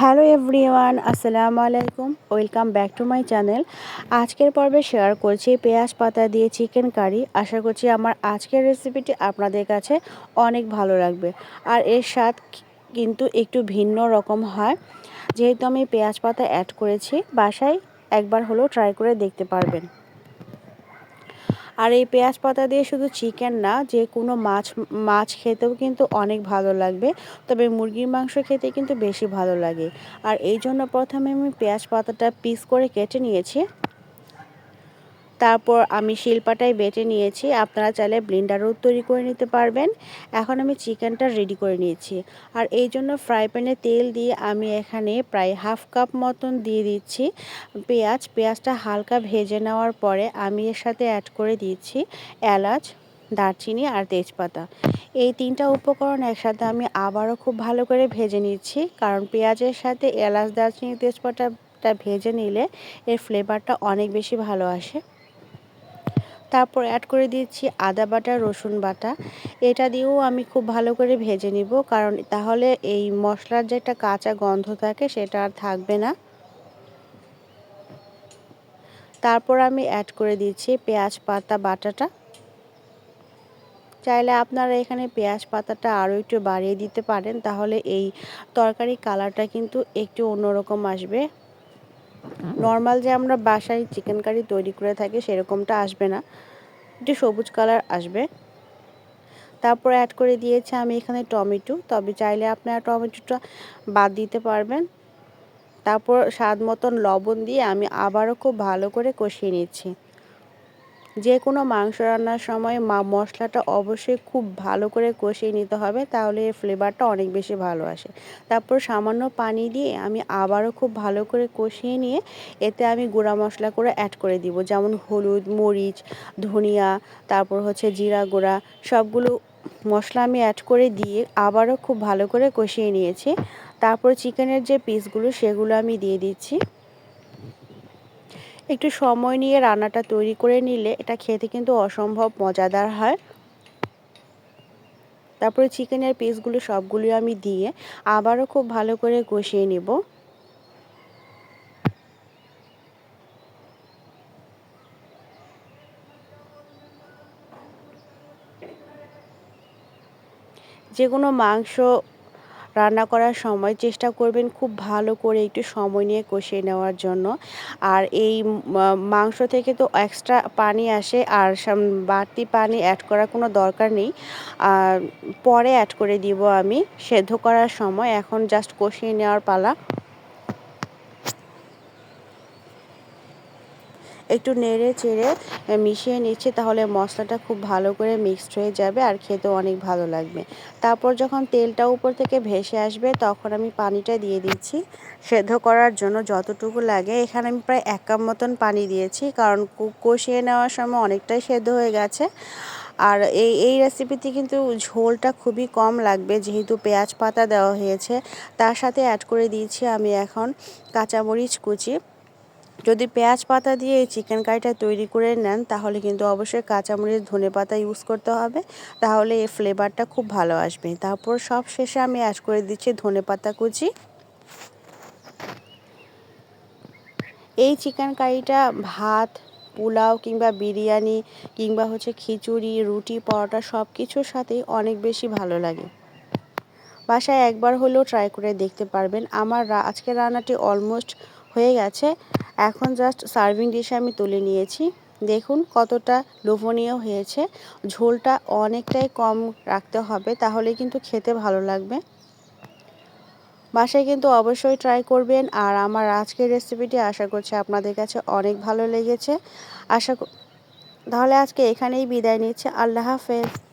Hello everyone, আসসালামু আলাইকুম। Welcome back to my channel. আজকের পর্বে শেয়ার করছি পেঁয়াজ পাতা দিয়ে চিকেন কারি। আশা করছি আমার আজকের রেসিপিটি আপনাদের কাছে অনেক ভালো লাগবে। আর এর স্বাদ কিন্তু একটু ভিন্ন রকম হয়। যেহেতু আমি পেঁয়াজ পাতা অ্যাড করেছি, বাসায় একবার হলেও ট্রাই করে দেখতে পারবেন। আর এই পেঁয়াজ পাতা দিয়ে শুধু চিকেন না, যে কোনো মাছ মাছ খেতেও কিন্তু অনেক ভালো লাগবে। তবে মুরগির মাংস খেতে কিন্তু বেশি ভালো লাগে। আর এই জন্য প্রথমে আমি পেঁয়াজ পাতাটা পিস করে কেটে নিয়েছি। তারপর আমি শিলপাটায় বেটে নিয়েছি। আপনারা চাইলে ব্লিন্ডারও তৈরি করে নিতে পারবেন। এখন আমি চিকেনটা রেডি করে নিয়েছি। আর এই জন্য ফ্রাই প্যানে তেল দিয়ে আমি এখানে প্রায় হাফ কাপ মতন দিয়ে দিচ্ছি। পেঁয়াজ, পেঁয়াজটা হালকা ভেজে নেওয়ার পরে আমি এর সাথে অ্যাড করে দিচ্ছি এলাচ, দারচিনি আর তেজপাতা। এই তিনটা উপকরণ একসাথে আমি আবারও খুব ভালো করে ভেজে নিচ্ছি। কারণ পেঁয়াজের সাথে এলাচ, দারচিনি, তেজপাতাটা ভেজে নিলে এর ফ্লেভারটা অনেক বেশি ভালো আসে। তারপর অ্যাড করে দিচ্ছি আদা বাটা, রসুন বাটা। এটা দিয়েও আমি খুব ভালো করে ভেজে নিব, কারণ তাহলে এই মশলার যে একটা কাঁচা গন্ধ থাকে সেটা আর থাকবে না। তারপর আমি অ্যাড করে দিচ্ছি পেঁয়াজ পাতা, বাটাটা। চাইলে আপনারা এখানে পেঁয়াজ পাতাটা আরও একটু বাড়িয়ে দিতে পারেন, তাহলে এই তরকারি কালারটা কিন্তু একটু অন্যরকম আসবে। নর্মাল যে আমরা বাসায় চিকেন কারি তৈরি করে থাকি সেরকমটা আসবে না। একটু সবুজ কালার আসবে। তারপর অ্যাড করে দিয়েছি আমি এখানে টমেটো। তবে চাইলে আপনারা টমেটোটা বাদ দিতে পারবেন। তারপর স্বাদ মতন লবণ দিয়ে আমি আবারও খুব ভালো করে কষিয়ে নিচ্ছি। যে কোনো মাংস রান্নার সময় মা মশলাটা অবশ্যই খুব ভালো করে কষিয়ে নিতে হবে, তাহলে এর ফ্লেভারটা অনেক বেশি ভালো আসে। তারপর সামান্য পানি দিয়ে আমি আবারও খুব ভালো করে কষিয়ে নিয়ে এতে আমি গুঁড়া মশলা করে অ্যাড করে দিব। যেমন হলুদ, মরিচ, ধনিয়া, তারপর হচ্ছে জিরা গুঁড়া, সবগুলো মশলা আমি অ্যাড করে দিয়ে আবারও খুব ভালো করে কষিয়ে নিয়েছি। তারপর চিকেনের যে পিসগুলো সেগুলো আমি দিয়ে দিচ্ছি। একটু সময় নিয়ে রান্নাটা তৈরি করে নিলে এটা খেতে কিন্তু অসম্ভব মজাদার হয়। তারপরে চিকেনের পিসগুলো সবগুলো আমি দিয়ে আবারও খুব ভালো করে কষিয়ে নেব। যে কোনো মাংস রান্না করার সময় চেষ্টা করবেন খুব ভালো করে একটু সময় নিয়ে কষিয়ে নেওয়ার জন্য। আর এই মাংস থেকে তো এক্সট্রা পানি আসে আর বাড়তি পানি অ্যাড করার কোনো দরকার নেই। পরে অ্যাড করে দিব আমি। সেদ্ধ করার সময় এখন জাস্ট কষিয়ে নেওয়ার পালা। একটু নেড়ে চেড়ে মিশিয়ে নিচ্ছি, তাহলে মশলাটা খুব ভালো করে মিক্সড হয়ে যাবে আর খেতেও অনেক ভালো লাগবে। তারপর যখন তেলটা উপর থেকে ভেসে আসবে, তখন আমি পানিটা দিয়ে দিচ্ছি সেদ্ধ করার জন্য যতটুকু লাগে। এখানে আমি প্রায় এক কাপ মতন পানি দিয়েছি, কারণ কষিয়ে নেওয়ার সময় অনেকটাই সেদ্ধ হয়ে গেছে। আর এই এই রেসিপিতে কিন্তু ঝোলটা খুবই কম লাগবে, যেহেতু পেঁয়াজ পাতা দেওয়া হয়েছে। তার সাথে অ্যাড করে দিয়েছি আমি এখন কাঁচামরিচ কুচি। যদি পেঁয়াজ পাতা দিয়ে এই চিকেন কারিটা তৈরি করে নেন, তাহলে কিন্তু অবশ্যই কাঁচামরিচ, ধনে পাতা ইউজ করতে হবে। তাহলে এই ফ্লেভারটা খুব ভালো আসবে। তারপর সব শেষে আমি অ্যাড করে দিচ্ছি ধনে পাতা কুচি। এই চিকেন কারিটা ভাত, পোলাও কিংবা বিরিয়ানি কিংবা হচ্ছে খিচুড়ি, রুটি, পরোটা সব কিছুর সাথেই অনেক বেশি ভালো লাগে। বাসায় একবার হলেও ট্রাই করে দেখতে পারবেন। আমার আজকে রান্নাটি অলমোস্ট হয়ে গেছে। এখন জাস্ট সার্ভিং ডিশে আমি তুলে নিয়েছি। দেখুন কতটা লোভনীয় হয়েছে। ঝোলটা অনেকটাই কম রাখতে হবে, তাহলে কিন্তু খেতে ভালো লাগবে। বাসায় কিন্তু অবশ্যই ট্রাই করবেন। আর আমার আজকের রেসিপিটি আশা করছি আপনাদের কাছে অনেক ভালো লেগেছে। আশা তাহলে আজকে এখানেই বিদায় নিচ্ছে। আল্লাহ হাফেজ।